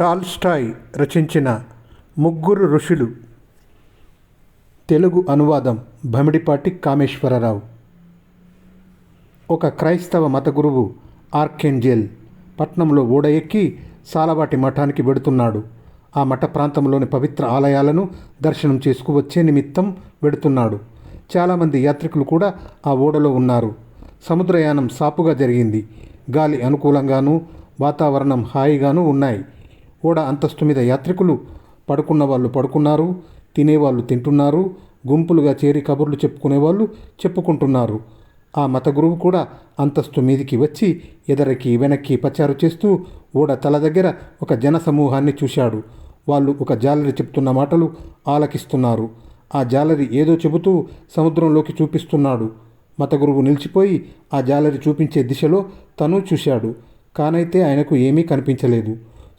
Tolstoy రచించిన ముగ్గురు ఋషులు. తెలుగు అనువాదం భమిడిపాటి కామేశ్వరరావు. ఒక క్రైస్తవ మత గురువు ఆర్కెంజెల్ పట్నంలో ఓడ ఎక్కి సాలవాటి మఠానికి వెడుతున్నాడు. ఆ మఠ ప్రాంతంలోని పవిత్ర ఆలయాలను దర్శనం చేసుకువచ్చే నిమిత్తం వెడుతున్నాడు. చాలామంది యాత్రికులు కూడా ఆ ఓడలో ఉన్నారు. సముద్రయానం సాపుగా జరిగింది. గాలి అనుకూలంగాను వాతావరణం హాయిగాను ఉన్నాయి. ఓడ అంతస్తు మీద యాత్రికులు పడుకున్న వాళ్ళు పడుకున్నారు తినేవాళ్ళు తింటున్నారు గుంపులుగా చేరి కబుర్లు చెప్పుకునేవాళ్ళు చెప్పుకుంటున్నారు. ఆ మత గురువు కూడా అంతస్తు మీదికి వచ్చి ఎదరికి వెనక్కి పచారు చేస్తూ ఓడ తల దగ్గర ఒక జన సమూహాన్ని చూశాడు. వాళ్ళు ఒక జాలరి చెప్తున్న మాటలు ఆలకిస్తున్నారు. ఆ జాలరి ఏదో చెబుతూ సముద్రంలోకి చూపిస్తున్నాడు. మత గురువు నిలిచిపోయి ఆ జాలరి చూపించే దిశలో తను చూశాడు. కానైతే ఆయనకు ఏమీ కనిపించలేదు.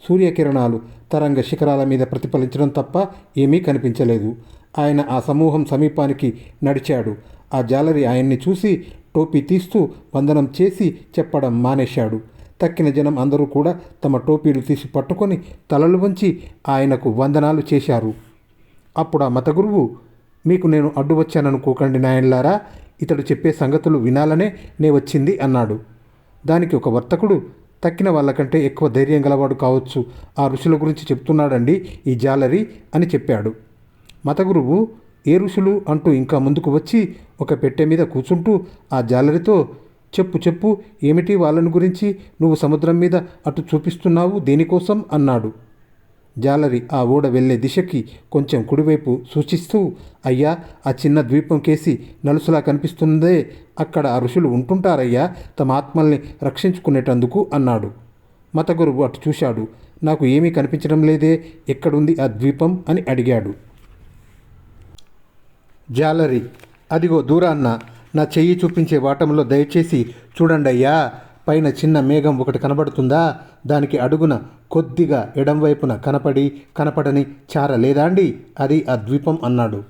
సూర్యకిరణాలు తరంగ శిఖరాల మీద ప్రతిఫలించడం తప్ప ఏమీ కనిపించలేదు. ఆయన ఆ సమూహం సమీపానికి నడిచాడు. ఆ జాలరి ఆయన్ని చూసి టోపీ తీస్తూ వందనం చేసి చెప్పడం మానేశాడు. తక్కిన జనం అందరూ కూడా తమ టోపీలు తీసి పట్టుకొని తలలు వంచి ఆయనకు వందనాలు చేశారు. అప్పుడు ఆ మతగురువు మీకు నేను అడ్డు వచ్చాననుకోకండి నాయన్లారా ఇతడు చెప్పే సంగతులు వినాలనే నే వచ్చింది అన్నాడు. దానికి ఒక వర్తకుడు తక్కిన వాళ్ళకంటే ఎక్కువ ధైర్యం గలవాడు కావచ్చు. ఆ ఋషుల గురించి చెప్తున్నాడండి ఈ జాలరి అని చెప్పాడు. మతగురువు ఏ ఋషులు అంటూ ఇంకా ముందుకు వచ్చి ఒక పెట్టె మీద కూర్చుంటూ ఆ జాలరితో చెప్పు చెప్పు ఏమిటి వాళ్ళని గురించి నువ్వు సముద్రం మీద అటు చూపిస్తున్నావు దేనికోసం? అన్నాడు. జాలరి ఆ ఓడ వెళ్ళే దిశకి కొంచెం కుడివైపు సూచిస్తూ అయ్యా ఆ చిన్న ద్వీపం కేసి నలుసులా కనిపిస్తుందే అక్కడ ఆ ఋషులు ఉంటుంటారయ్యా తమ ఆత్మల్ని రక్షించుకునేటందుకు అన్నాడు. మతగురువు అటు చూశాడు. నాకు ఏమీ కనిపించడం లేదే ఎక్కడుంది ఆ ద్వీపం? అని అడిగాడు. జాలరి అదిగో దూరాన్న నా చెయ్యి చూపించే వాటంలో దయచేసి చూడండయ్యా పైన చిన్న మేఘం ఒకటి కనబడుతుందా? దానికి అడుగున కొద్దిగా ఎడంవైపున కనపడి కనపడని చార అది ఆ ద్వీపం అన్నాడు.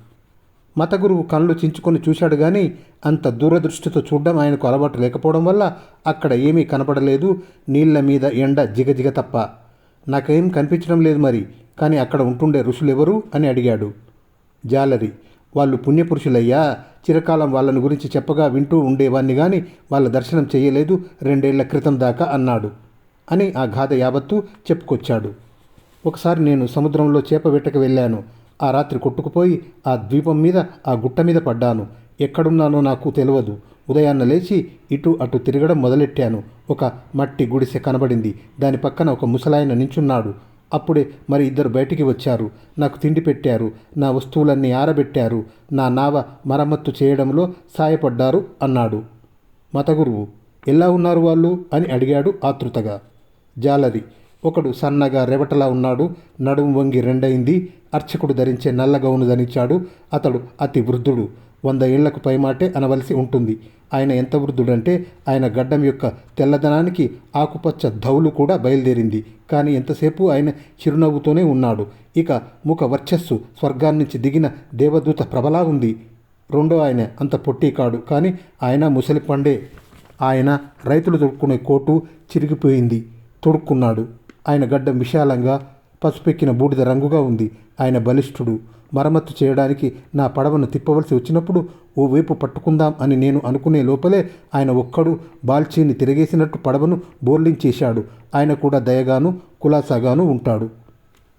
మతగురువు కళ్ళు చించుకొని చూశాడు కానీ అంత దూరదృష్టితో చూడడం ఆయనకు అలవాటు లేకపోవడం వల్ల అక్కడ ఏమీ కనపడలేదు. నీళ్ళ మీద ఎండ జిగజిగ తప్ప. నాకేం కనిపించడం లేదు మరి కానీ అక్కడ ఉంటుండే ఋషులెవరు? అని అడిగాడు. జాలరి. వాళ్ళు పుణ్యపురుషులయ్యా చిరకాలం వాళ్ళని గురించి చెప్పగా వింటూ ఉండేవాణ్ణి కానీ వాళ్ళ దర్శనం చేయలేదు రెండేళ్ళ క్రితం దాకా అన్నాడు అని ఆ గాథ యావత్తు చెప్పుకొచ్చాడు. ఒకసారి నేను సముద్రంలో చేప వేటకు వెళ్ళాను. ఆ రాత్రి కొట్టుకుపోయి ఆ ద్వీపం మీద ఆ గుట్ట మీద పడ్డాను. ఎక్కడున్నానో నాకు తెలియదు ఉదయాన్న లేచి ఇటు అటు తిరగడం మొదలెట్టాను. ఒక మట్టి గుడిసె కనబడింది. దాని పక్కన ఒక ముసలాయన నించున్నాడు. అప్పుడే మరి ఇద్దరు బయటికి వచ్చారు. నాకు తిండి పెట్టారు. నా వస్తువులన్నీ ఆరబెట్టారు. నా నావ మరమ్మత్తు చేయడంలో సాయపడ్డారు అన్నాడు. మతగురువు ఎలా ఉన్నారు వాళ్ళు? అని అడిగాడు ఆతృతగా. జాలరి ఒకడు సన్నగా రెవటలా ఉన్నాడు. నడుము వంగి రెండైంది అర్చకుడు ధరించే నల్ల గౌను ధరించాడు. అతడు అతి వృద్ధుడు. వంద ఏళ్ళకు పైమాటే అనవలసి ఉంటుంది. ఆయన ఎంత వృద్ధుడంటే ఆయన గడ్డం యొక్క తెల్లదనానికి ఆకుపచ్చ ధౌలు కూడా బయలుదేరింది. కానీ ఎంతసేపు ఆయన చిరునవ్వుతోనే ఉన్నాడు. ఇక ముఖ వర్చస్సు స్వర్గాన్నించి దిగిన దేవదూత ప్రభలా ఉంది. రెండో ఆయన అంత పొట్టి కాడు. కానీ ఆయన ముసలి పండే ఆయన రైతులు తొడుక్కునే కోటు చిరిగిపోయింది. తొడుక్కున్నాడు. ఆయన గడ్డం విశాలంగా పసుపెక్కిన బూడిద రంగుగా ఉంది. ఆయన బలిష్ఠుడు. మరమ్మత్తు చేయడానికి నా పడవను తిప్పవలసి వచ్చినప్పుడు ఓ వైపు పట్టుకుందాం అని నేను అనుకునే లోపలే ఆయన ఒక్కడు బాల్చీని తిరిగేసినట్టు పడవను బోర్లించేశాడు. ఆయన కూడా దయగాను కులాసాగాను ఉంటాడు.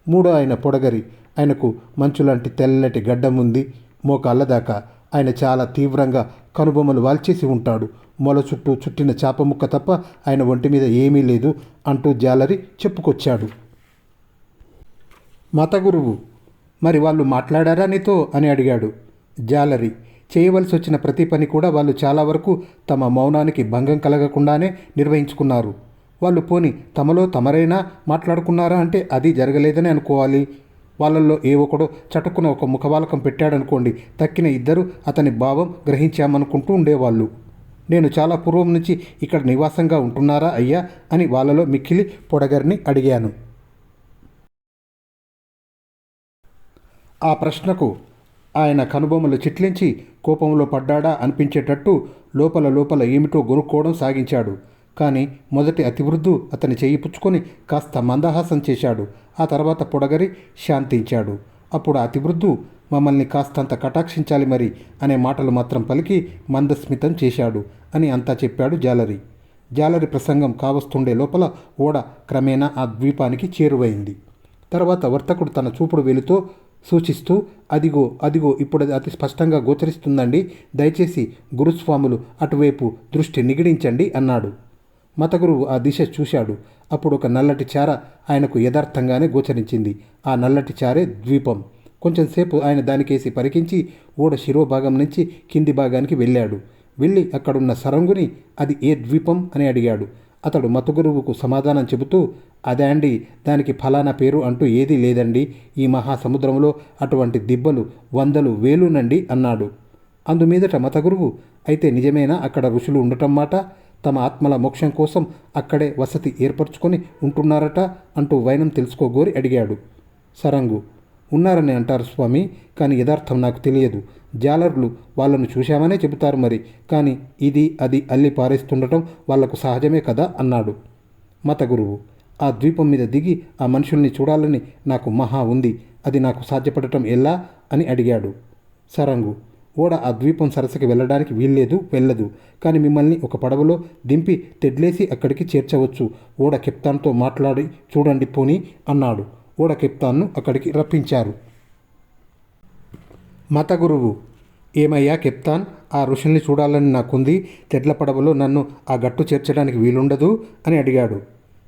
మూడో ఆయన పొడగరి. ఆయనకు మంచులాంటి తెల్లటి గడ్డం ఉంది. మోకాళ్ళదాకా ఆయన చాలా తీవ్రంగా కనుబొమ్మలు వాల్చేసి ఉంటాడు. మొల చుట్టూ చుట్టిన చాప ముక్క తప్ప ఆయన ఒంటి మీద ఏమీ లేదు అంటూ జాలరి చెప్పుకొచ్చాడు. మత గురువు. మరి వాళ్ళు మాట్లాడారా నీతో? అని అడిగాడు జాలరి. చేయవలసి వచ్చిన ప్రతి పని కూడా వాళ్ళు చాలా వరకు తమ మౌనానికి భంగం కలగకుండానే నిర్వహించుకున్నారు. వాళ్ళు పోని తమలో తమరైనా మాట్లాడుకున్నారా అంటే అది జరగలేదని అనుకోవాలి. వాళ్ళల్లో ఏ ఒకడో చటుక్కున ఒక ముఖవాలకం పెట్టాడనుకోండి తక్కిన ఇద్దరు అతని భావం గ్రహించామనుకుంటూ ఉండేవాళ్ళు. నేను చాలా పూర్వం నుంచి ఇక్కడ నివాసంగా ఉంటున్నారా అయ్యా? అని వాళ్ళలో మిక్కిలి పొడగరిని అడిగాను. ఆ ప్రశ్నకు ఆయన కనుబొమ్మలు చిట్లించి కోపంలో పడ్డాడా అనిపించేటట్టు లోపల లోపల ఏమిటో గొనుక్కోవడం సాగించాడు. కానీ మొదటి అతివృద్ధు అతని చేయి పుచ్చుకొని కాస్త మందహాసం చేశాడు. ఆ తర్వాత పొడగరి శాంతించాడు. అప్పుడు అతివృద్ధు మమ్మల్ని కాస్తంత కటాక్షించాలి మరి అనే మాటలు మాత్రం పలికి మందస్మితం చేశాడు అని అంతా చెప్పాడు జాలరి. జాలరి ప్రసంగం కావస్తుండే లోపల ఓడ క్రమేణా ఆ ద్వీపానికి చేరువైంది. తర్వాత వర్తకుడు తన చూపుడు వెలుతో సూచిస్తూ అదిగో అదిగో ఇప్పుడు అది అతి స్పష్టంగా గోచరిస్తుందండి. దయచేసి గురుస్వాములు అటువైపు దృష్టి నిగిడించండి అన్నాడు. మతగురువు ఆ దిశ చూశాడు. అప్పుడు ఒక నల్లటి చార ఆయనకు యథార్థంగానే గోచరించింది. ఆ నల్లటి చారే ద్వీపం. కొంచెంసేపు ఆయన దానికేసి పరికించి ఓడ శిరోభాగం నుంచి కింది భాగానికి వెళ్ళాడు. వెళ్ళి అక్కడున్న సరంగుని అది ఏ ద్వీపం? అని అడిగాడు. అతడు మతగురువుకు సమాధానం చెబుతూ అదే అండి దానికి ఫలానా పేరు అంటూ ఏదీ లేదండి. ఈ మహాసముద్రంలో అటువంటి దిబ్బలు వందలు వేలునండి అన్నాడు. అందుమీదట మతగురువు అయితే నిజమేనా అక్కడ ఋషులు ఉండటం మాట? తమ ఆత్మల మోక్షం కోసం అక్కడే వసతి ఏర్పరచుకొని ఉంటున్నారట అంటూ వైనం తెలుసుకోగోరి అడిగాడు. సరంగు ఉన్నారని అంటారు స్వామి కానీ యథార్థం నాకు తెలియదు. జాలర్లు వాళ్ళను చూశామనే చెబుతారు మరి. కానీ ఇది అది అల్లి పారేస్తుండటం వాళ్ళకు సహజమే కదా అన్నాడు మతగురువు. ఆ ద్వీపం మీద దిగి ఆ మనుషుల్ని చూడాలని నాకు మహా ఉంది. అది నాకు సాధ్యపడటం ఎలా? అని అడిగాడు. సరంగు ఓడ ఆ ద్వీపం సరస్సుకి వెళ్ళడానికి వీల్లేదు వెళ్ళదు. కానీ మిమ్మల్ని ఒక పడవలో దింపి తెడ్లేసి అక్కడికి చేర్చవచ్చు. ఓడ కెప్తాన్తో మాట్లాడి చూడండి పోని అన్నాడు. ఓడ కెప్తాన్ను అక్కడికి రప్పించారు. మత గురువు. ఏమయ్యా కెప్తాన్? ఆ ఋషుల్ని చూడాలని నాకుంది. తెడ్ల పడవలో నన్ను ఆ గట్టు చేర్చడానికి వీలుండదు అని అడిగాడు.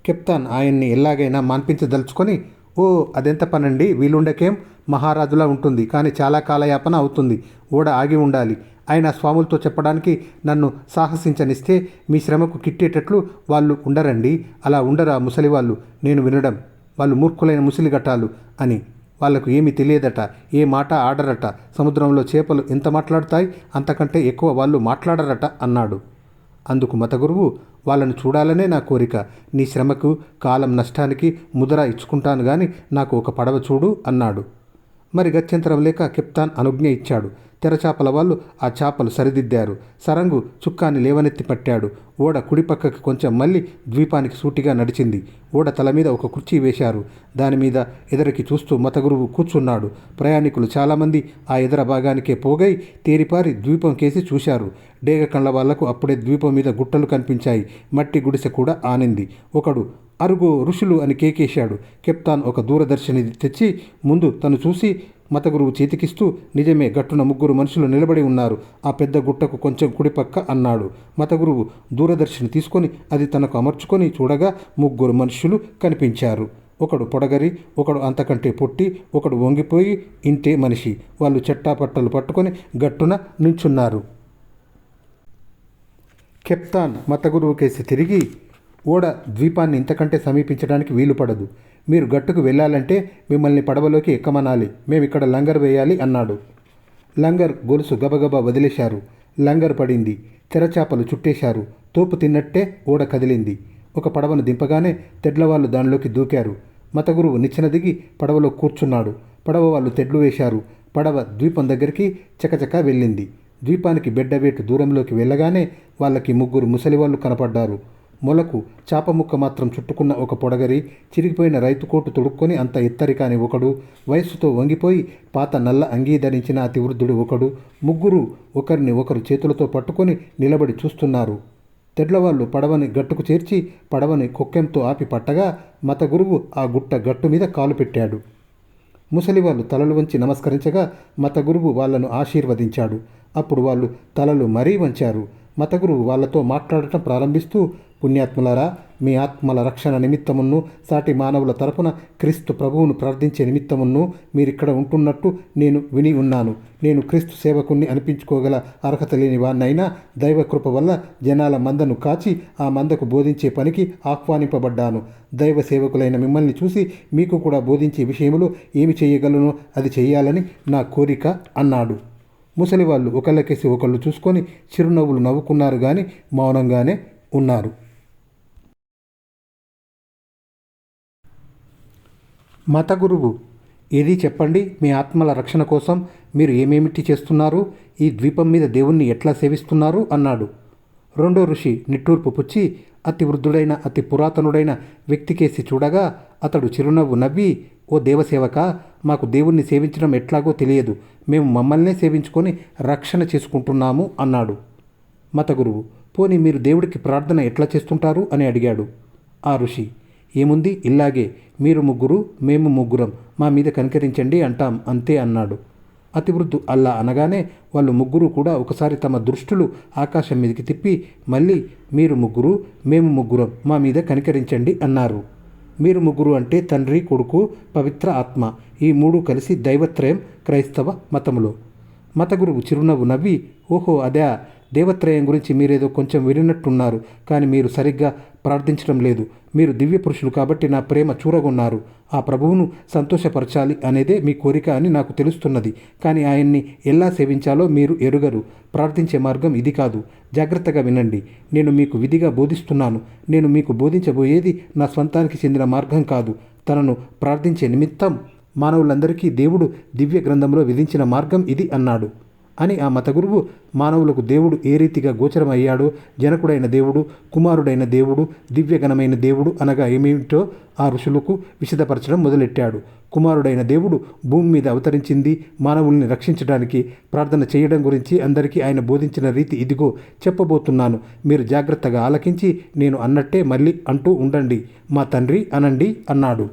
కెప్తాన్ ఆయన్ని ఎలాగైనా మాన్పించదలుచుకొని ఓ అదెంత పనండి? వీలుండకేం? మహారాజులా ఉంటుంది. కానీ చాలా కాలయాపన అవుతుంది. ఓడ ఆగి ఉండాలి. ఆయన స్వాములతో చెప్పడానికి నన్ను సాహసించనిస్తే మీ శ్రమకు కిట్టేటట్లు వాళ్ళు ఉండరండి. అలా ఉండరా ముసలి వాళ్ళు నేను వినడం. వాళ్ళు మూర్ఖులైన ముసలి గట్టాలు అని. వాళ్ళకు ఏమి తెలియదట ఏ మాట ఆడరట సముద్రంలో చేపలు ఎంత మాట్లాడతాయి అంతకంటే ఎక్కువ వాళ్ళు మాట్లాడరట అన్నాడు. అందుకు మతగురువు వాళ్ళను చూడాలనే నా కోరిక. నీ శ్రమకు కాలం నష్టానికి ముదర ఇచ్చుకుంటాను గాని నాకు ఒక పడవ చూడు అన్నాడు. మరి గత్యంతరం లేక కెప్తాన్ అనుజ్ఞ ఇచ్చాడు. తెరచాపల వాళ్ళు ఆ చాపలు సరిదిద్దారు. సరంగు చుక్కాన్ని లేవనెత్తి పట్టాడు. ఓడ కుడిపక్కకి కొంచెం మళ్ళీ ద్వీపానికి సూటిగా నడిచింది. ఓడ తల మీద ఒక కుర్చీ వేశారు. దాని మీద ఎదరికి చూస్తూ మతగురువు కూర్చున్నాడు. ప్రయాణికులు చాలామంది ఆ ఎదర భాగానికే పోగై తేరిపారి ద్వీపం కేసి చూశారు. డేగ కళ్ళ వాళ్ళకు అప్పుడే ద్వీపం మీద గుట్టలు కనిపించాయి. మట్టి గుడిసె కూడా ఆనింది. ఒకడు అరుగు ఋషులు అని కేకేశాడు. కెప్తాన్ ఒక దూరదర్శిని తెచ్చి ముందు తను చూసి మతగురువు చేతికిస్తూ నిజమే గట్టున ముగ్గురు మనుషులు నిలబడి ఉన్నారు. ఆ పెద్ద గుట్టకు కొంచెం కుడిపక్క అన్నాడు. మతగురువు దూరదర్శిని తీసుకొని అది తనకు అమర్చుకొని చూడగా ముగ్గురు మనుషులు కనిపించారు. ఒకడు పొడగరి ఒకడు అంతకంటే పొట్టి ఒకడు వంగిపోయి ఇంటే మనిషి. వాళ్ళు చెట్టాపట్టలు పట్టుకొని గట్టున నించున్నారు కెప్తాన్ మతగురువుకేసి తిరిగి ఓడ ద్వీపాన్ని ఇంతకంటే సమీపించడానికి వీలు పడదు మీరు గట్టుకు వెళ్ళాలంటే మిమ్మల్ని పడవలోకి ఎక్కమనాలి. మేము ఇక్కడ లంగర్ వేయాలి అన్నాడు. లంగర్ గొలుసు గబగబా వదిలేశారు. లంగర్ పడింది. తెరచాపలు చుట్టేశారు. తోపు తిన్నట్టే ఓడ కదిలింది. ఒక పడవను దింపగానే తెడ్లవాళ్ళు దానిలోకి దూకారు. మతగురువు నిచ్చెన దిగి పడవలో కూర్చున్నాడు. పడవ వాళ్ళు తెడ్లు వేశారు. పడవ ద్వీపం దగ్గరికి చకచకా వెళ్ళింది. ద్వీపానికి బెడ్డవేటు దూరంలోకి వెళ్ళగానే వాళ్ళకి ముగ్గురు ముసలివాళ్ళు కనపడ్డారు. మొలకు చాప ముక్క మాత్రం చుట్టుకున్న ఒక పొడగరి చిరిగిపోయిన రైతుకోటు తొడుక్కొని అంత ఎత్తరికాని ఒకడు వయస్సుతో వంగిపోయి పాత నల్ల అంగీ ధరించిన అతి వృద్ధుడు ఒకడు ముగ్గురు ఒకరిని ఒకరు చేతులతో పట్టుకొని నిలబడి చూస్తున్నారు. తెడ్లవాళ్ళు పడవని గట్టుకు చేర్చి పడవని కొక్కెంతో ఆపి పట్టగా మత గురువు ఆ గుట్ట గట్టు మీద కాలు పెట్టాడు. ముసలివాళ్ళు తలలు వంచి నమస్కరించగా మత గురువు వాళ్ళను ఆశీర్వదించాడు. అప్పుడు వాళ్ళు తలలు మరీ వంచారు. మతగురువు వాళ్ళతో మాట్లాడటం ప్రారంభిస్తూ పుణ్యాత్మలారా మీ ఆత్మల రక్షణ నిమిత్తమును సాటి మానవుల తరపున క్రీస్తు ప్రభువును ప్రార్థించే నిమిత్తమును మీరిక్కడ ఉంటున్నట్టు నేను విని ఉన్నాను. నేను క్రీస్తు సేవకుణ్ణి అనిపించుకోగల అర్హత లేని వాన్నైనా దైవకృప వల్ల జనాల మందను కాచి ఆ మందకు బోధించే పనికి ఆహ్వానింపబడ్డాను. దైవ సేవకులైన మిమ్మల్ని చూసి మీకు కూడా బోధించే విషయంలో ఏమి చేయగలను? అది చేయాలని నా కోరిక అన్నాడు. ముసలివాళ్ళు ఒకళ్ళకేసి ఒకళ్ళు చూసుకొని చిరునవ్వులు నవ్వుకున్నారు కానీ మౌనంగానే ఉన్నారు. మత గురువు ఏది చెప్పండి? మీ ఆత్మల రక్షణ కోసం మీరు ఏమేమిటి చేస్తున్నారు? ఈ ద్వీపం మీద దేవుణ్ణి ఎట్లా సేవిస్తున్నారు? అన్నాడు. రెండో ఋషి నిట్టూర్పు పుచ్చి అతి వృద్ధుడైన అతి పురాతనుడైన వ్యక్తికేసి చూడగా అతడు చిరునవ్వు నవ్వి ఓ దేవసేవక మాకు దేవుణ్ణి సేవించడం ఎట్లాగో తెలియదు. మేము మమ్మల్నే సేవించుకొని రక్షణ చేసుకుంటున్నాము అన్నాడు. మత గురువు పోనీ మీరు దేవుడికి ప్రార్థన ఎట్లా చేస్తుంటారు? అని అడిగాడు. ఆ ఋషి ఏముంది? ఇలాగే మీరు ముగ్గురు మేము ముగ్గురం. మా మీద కనికరించండి అంటాం. అంతే అన్నాడు. అతివృద్ధు అల్లా అనగానే వాళ్ళు ముగ్గురు కూడా ఒకసారి తమ దృష్టులు ఆకాశం మీదకి తిప్పి మళ్ళీ మీరు ముగ్గురు మేము ముగ్గురం మా మీద కనికరించండి అన్నారు. మీరు ముగ్గురు అంటే తండ్రి కొడుకు పవిత్ర ఆత్మ. ఈ మూడు కలిసి దైవత్రయం క్రైస్తవ మతములో. మతగురువు చిరునవ్వు నవ్వి ఓహో అదే దేవత్రయం గురించి మీరేదో కొంచెం వినినట్టున్నారు కానీ మీరు సరిగ్గా ప్రార్థించడం లేదు. మీరు దివ్య పురుషులు కాబట్టి నా ప్రేమ చూరగొన్నారు. ఆ ప్రభువును సంతోషపరచాలి అనేదే మీ కోరిక అని నాకు తెలుస్తున్నది. కానీ ఆయన్ని ఎలా సేవించాలో మీరు ఎరుగరు. ప్రార్థించే మార్గం ఇది కాదు. జాగ్రత్తగా వినండి. నేను మీకు విధిగా బోధిస్తున్నాను. నేను మీకు బోధించబోయేది నా స్వంతానికి చెందిన మార్గం కాదు. తనను ప్రార్థించే నిమిత్తం మానవులందరికీ దేవుడు దివ్య గ్రంథంలో విధించిన మార్గం ఇది అన్నాడు. అని ఆ మత గురువు మానవులకు దేవుడు ఏ రీతిగా గోచరమయ్యాడో జనకుడైన దేవుడు కుమారుడైన దేవుడు దివ్యగణమైన దేవుడు అనగా ఏమిటో ఆ ఋషులకు విశదపరచడం మొదలెట్టాడు. కుమారుడైన దేవుడు భూమి మీద అవతరించింది మానవుల్ని రక్షించడానికి ప్రార్థన చేయడం గురించి అందరికీ ఆయన బోధించిన రీతి ఇదిగో చెప్పబోతున్నాను. మీరు జాగ్రత్తగా ఆలకించి నేను అన్నట్టే మళ్ళీ అంటూ ఉండండి. మా తండ్రి అనండి అన్నాడు.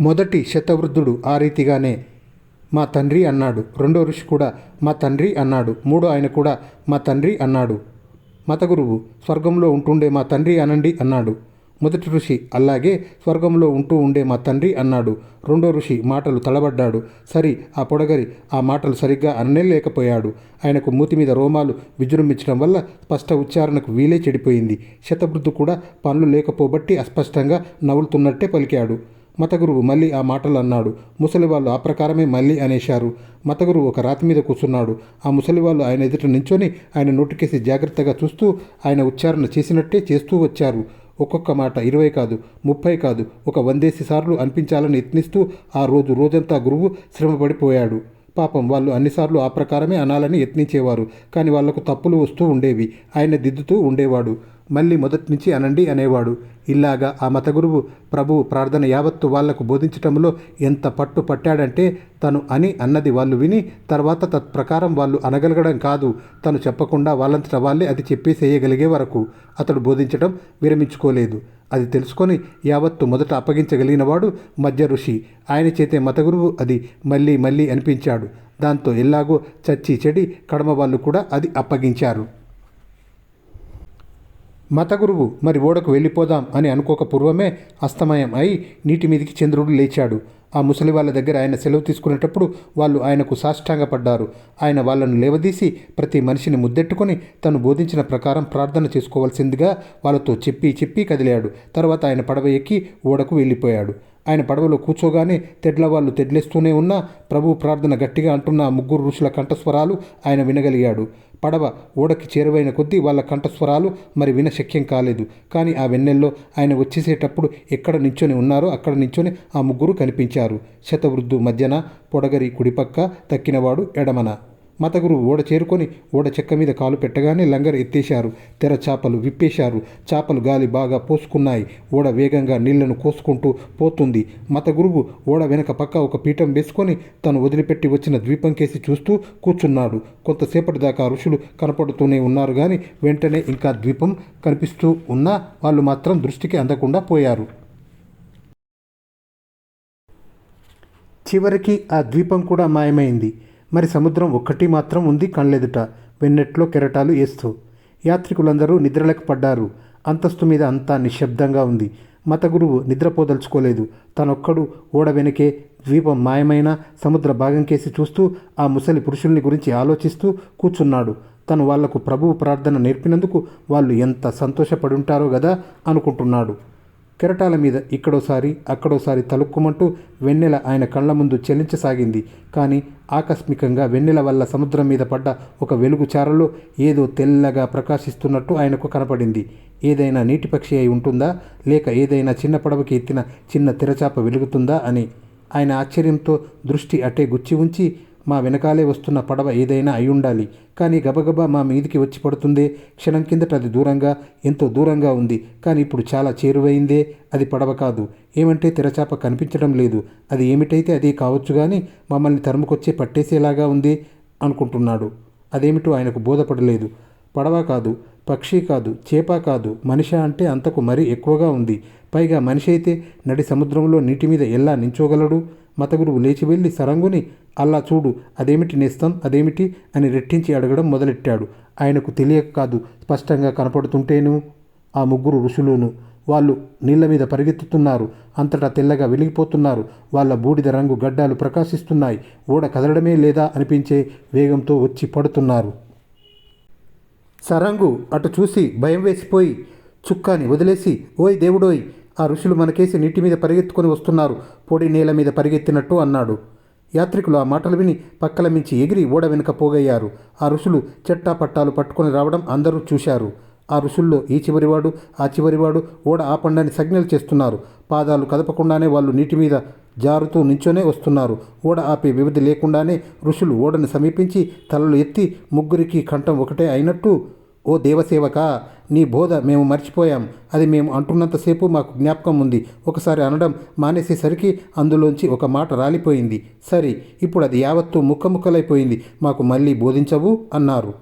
మొదటి శతవృద్ధుడు ఆ రీతిగానే మా తండ్రి అన్నాడు. రెండో ఋషి కూడా మా తండ్రి అన్నాడు. మూడో ఆయన కూడా మా తండ్రి అన్నాడు. మతగురువు స్వర్గంలో ఉంటుండే మా తండ్రి అనండి అన్నాడు. మొదటి ఋషి అలాగే స్వర్గంలో ఉంటూ ఉండే మా తండ్రి అన్నాడు. రెండో ఋషి మాటలు తలబడ్డాడు సరి ఆ పొడగరి ఆ మాటలు సరిగ్గా అనలేకపోయాడు ఆయనకు మూతి మీద రోమాలు విజృంభించడం వల్ల స్పష్ట ఉచ్చారణకు వీలే చెడిపోయింది. శతవృద్ధు కూడా పనులు లేకపోబట్టి అస్పష్టంగా నవ్వులుతున్నట్టే పలికాడు. మతగురువు మళ్ళీ ఆ మాటలు అన్నాడు ముసలివాళ్ళు ఆ ప్రకారమే మళ్ళీ అనేశారు. మతగురువు ఒక రాతి మీద కూర్చున్నాడు. ఆ ముసలివాళ్ళు ఆయన ఎదుట నించొని ఆయన నోటికేసి జాగ్రత్తగా చూస్తూ ఆయన ఉచ్చారణ చేసినట్టే చేస్తూ వచ్చారు. ఒక్కొక్క మాట ఇరవై కాదు ముప్పై కాదు ఒక వందేసి సార్లు అనిపించాలని యత్నిస్తూ ఆ రోజు రోజంతా గురువు శ్రమపడిపోయాడు. పాపం వాళ్ళు అన్నిసార్లు ఆ ప్రకారమే అనాలని యత్నించేవారు కానీ వాళ్ళకు తప్పులు వస్తూ ఉండేవి. ఆయన దిద్దుతూ ఉండేవాడు. మళ్ళీ మొదటి నుంచి అనండి అనేవాడు. ఇలాగా ఆ మతగురువు ప్రభువు ప్రార్థన యావత్తు వాళ్ళకు బోధించటంలో ఎంత పట్టు పట్టాడంటే తను అని అన్నది వాళ్ళు విని తర్వాత తత్ప్రకారం వాళ్ళు అనగలగడం కాదు. తను చెప్పకుండా వాళ్ళంతట వాళ్ళే అది చెప్పేసేయగలిగే వరకు అతడు బోధించడం విరమించుకోలేదు. అది తెలుసుకొని యావత్తు మొదట అప్పగించగలిగినవాడు మధ్య ఋషి. ఆయన చేతే మతగురువు అది మళ్ళీ మళ్ళీ అనిపించాడు. దాంతో ఎలాగో చచ్చి చెడి కడమ వాళ్ళు కూడా అది అప్పగించారు. మతగురువు మరి ఓడకు వెళ్ళిపోదాం అని అనుకోక పూర్వమే అస్తమయం అయి నీటి మీదికి చంద్రుడు లేచాడు. ఆ ముసలి వాళ్ళ దగ్గర ఆయన సెలవు తీసుకునేటప్పుడు వాళ్ళు ఆయనకు సాష్టాంగపడ్డారు. ఆయన వాళ్ళను లేవదీసి ప్రతి మనిషిని ముద్దెట్టుకొని తను బోధించిన ప్రకారం ప్రార్థన చేసుకోవాల్సిందిగా వాళ్ళతో చెప్పి చెప్పి కదిలాడు. తర్వాత ఆయన పడవ ఎక్కి ఓడకు వెళ్ళిపోయాడు. ఆయన పడవలో కూర్చోగానే తెడ్లవాళ్ళు తెడ్లేస్తూనే ఉన్నా ప్రభు ప్రార్థన గట్టిగా అంటున్న ముగ్గురు ఋషుల కంఠస్వరాలు ఆయన వినగలిగాడు. పడవ ఓడకి చేరువైన కొద్దీ వాళ్ళ కంఠస్వరాలు మరి వినశక్యం కాలేదు. కానీ ఆ వెన్నెల్లో ఆయన వచ్చేసేటప్పుడు ఎక్కడ నించొని ఉన్నారో అక్కడ నించొని ఆ ముగ్గురు కనిపించారు. శతవృద్ధు మధ్యన పొడగరి కుడిపక్క తక్కినవాడు ఎడమన. మతగురు ఓడ చేరుకొని ఓడ చెక్క మీద కాలు పెట్టగానే లంగర్ ఎత్తేశారు. తెర చాపలు విప్పేశారు. చాపలు గాలి బాగా పోసుకున్నాయి. ఓడ వేగంగా నీళ్ళను కోసుకుంటూ పోతుంది. మతగురువు ఓడ వెనక పక్క ఒక పీఠం వేసుకొని తను వదిలిపెట్టి వచ్చిన ద్వీపం కేసి చూస్తూ కూర్చున్నాడు. కొంతసేపటి దాకా ఋషులు కనపడుతూనే ఉన్నారు కానీ వెంటనే ఇంకా ద్వీపం కనిపిస్తూ ఉన్నా వాళ్ళు మాత్రం దృష్టికి అందకుండా పోయారు. చివరికి ఆ ద్వీపం కూడా మాయమైంది. మరి సముద్రం ఒక్కటి మాత్రం ఉంది కళ్ళెదుట వెన్నెట్లో కెరటాలు వేస్తూ యాత్రికులందరూ నిద్రలకు పడ్డారు. అంతస్తు మీద అంతా నిశ్శబ్దంగా ఉంది. మత గురువు నిద్రపోదలుచుకోలేదు. తనొక్కడు ఓడ వెనకే ద్వీపం మాయమైన సముద్ర భాగం కేసి చూస్తూ ఆ ముసలి పురుషుల్ని గురించి ఆలోచిస్తూ కూర్చున్నాడు. తను వాళ్ళకు ప్రభువు ప్రార్థన నేర్పినందుకు వాళ్ళు ఎంత సంతోషపడి ఉంటారో అనుకుంటున్నాడు. కెరటాల మీద ఇక్కడోసారి అక్కడోసారి తలుక్కుమంటూ వెన్నెల ఆయన కళ్ళ ముందు చెల్లించసాగింది. కానీ ఆకస్మికంగా వెన్నెల వల్ల సముద్రం మీద పడ్డ ఒక వెలుగు చారలో ఏదో తెల్లగా ప్రకాశిస్తున్నట్టు ఆయనకు కనపడింది. ఏదైనా నీటి పక్షి అయి ఉంటుందా? లేక ఏదైనా చిన్న పడవకి ఎత్తిన చిన్న తెరచాప వెలుగుతుందా అని ఆయన ఆశ్చర్యంతో దృష్టి అటే గుచ్చి ఉంచి మా వెనకాలే వస్తున్న పడవ ఏదైనా అయి ఉండాలి కానీ గబగబా మా మీదికి వచ్చి పడుతుందే. క్షణం కిందట అది దూరంగా ఎంతో దూరంగా ఉంది. కానీ ఇప్పుడు చాలా చేరువైందే. అది పడవ కాదు. ఏమంటే తెరచాప కనిపించడం లేదు. అది ఏమిటైతే అది కావచ్చు కానీ మమ్మల్ని తరుముకొచ్చే పట్టేసేలాగా ఉంది అనుకుంటున్నాడు. అదేమిటో ఆయనకు బోధపడలేదు. పడవ కాదు పక్షి కాదు చేప కాదు. మనిషి అంటే అంతకు మరీ ఎక్కువగా ఉంది. పైగా మనిషి అయితే నడి సముద్రంలో నీటి మీద ఎలా నించోగలడు? మతగురువు లేచి వెళ్ళి సరంగుని అల్లా చూడు అదేమిటి నేస్తం అదేమిటి? అని రెట్టించి అడగడం మొదలెట్టాడు. ఆయనకు తెలియక కాదు స్పష్టంగా కనపడుతుంటేను ఆ ముగ్గురు ఋషులును. వాళ్ళు నీళ్ళ మీద పరిగెత్తుతున్నారు అంతటా తెల్లగా వెలిగిపోతున్నారు. వాళ్ళ బూడిద రంగు గడ్డాలు ప్రకాశిస్తున్నాయి. ఓడ కదలడమే లేదా అనిపించే వేగంతో వచ్చి పడుతున్నారు. సరంగు అటు చూసి భయం వేసిపోయి చుక్కాని వదిలేసి ఓయ్ దేవుడోయ్! ఆ ఋషులు మనకేసి నీటి మీద పరిగెత్తుకొని వస్తున్నారు. పొడి నేల మీద పరిగెత్తినట్టు అన్నాడు. యాత్రికులు ఆ మాటలు విని పక్కల మించి ఎగిరి ఓడ వెనుక పోగయ్యారు. ఆ ఋషులు చెట్టా పట్టాలు పట్టుకొని రావడం అందరూ చూశారు. ఆ ఋషుల్లో ఈ చివరివాడు ఆ చివరివాడు ఓడ ఆపండని సజ్ఞలు చేస్తున్నారు. పాదాలు కదపకుండానే వాళ్ళు నీటి మీద జారుతూ నించోనే వస్తున్నారు. ఓడ ఆపే వ్యవధి లేకుండానే ఋషులు ఓడను సమీపించి తలలు ఎత్తి ముగ్గురికి కంఠం ఒకటే అయినట్టు ఓ దేవసేవక నీ బోధ మేము మర్చిపోయాం. అది మేము అంటున్నంతసేపు మాకు జ్ఞాపకం ఉంది. ఒకసారి అనడం మానేసేసరికి అందులోంచి ఒక మాట రాలిపోయింది. సరే ఇప్పుడు అది యావత్తు ముక్కముక్కలైపోయింది. మాకు మళ్ళీ బోధించవు అన్నారు.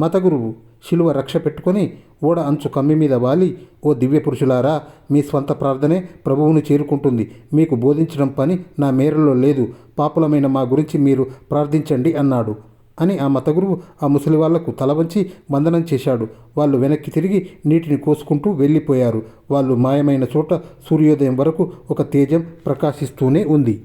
మతగురువు శిలువ రక్ష పెట్టుకొని ఓడ అంచు కమ్మి మీద వాలి ఓ దివ్య పురుషులారా మీ స్వంత ప్రార్థనే ప్రభువును చేరుకుంటుంది. మీకు బోధించడం పని నా మేరలో లేదు. పాపులమైన మా గురించి మీరు ప్రార్థించండి అన్నాడు. అని ఆ మతగురువు ఆ ముసలి వాళ్ళకు తల వంచి వందనం చేశాడు. వాళ్ళు వెనక్కి తిరిగి నీటిని కోసుకుంటూ వెళ్ళిపోయారు. వాళ్ళు మాయమైన చోట సూర్యోదయం వరకు ఒక తేజం ప్రకాశిస్తూనే ఉంది.